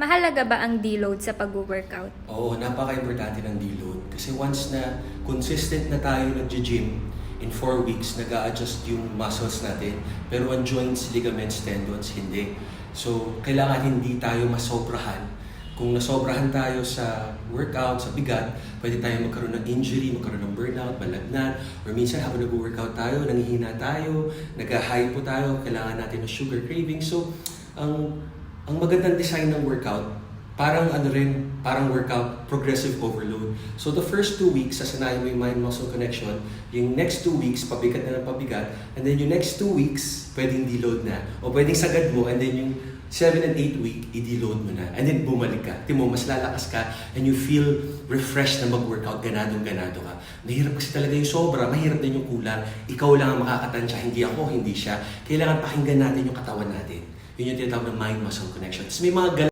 Mahalaga ba ang deload sa pag-workout? Oo, napaka-importante ng deload. Kasi once na consistent na tayo nag-gym, in 4 weeks, nag adjust yung muscles natin. Pero ang joints, ligaments, tendons, hindi. So, kailangan hindi tayo masobrahan. Kung nasobrahan tayo sa workout, sa bigat, pwede tayo magkaroon ng injury, magkaroon ng burnout, malagnat, or minsan habang nag-workout tayo, nanghihina tayo, nag-high po tayo, kailangan natin ng sugar craving. So, ang ang magandang design ng workout, parang ano rin, parang workout, progressive overload. So the first two weeks, sasanayin mo yung mind-muscle connection. Yung next two weeks, pabigat na ng pabigat. And then yung next two weeks, pwedeng deload na. O pwedeng sagad mo, and then yung 7 and 8 week, i-deload mo na. And then bumalik ka. Timo, mas lalakas ka and you feel refreshed na mag-workout, ganadong ganado ka. Mahirap kasi talaga yung sobra, mahirap din yung kulang. Ikaw lang ang makakatansya, hindi ako, hindi siya. Kailangan pakinggan natin yung katawan natin. Yun yung tinatawag na mind-muscle connection. Tapos may mga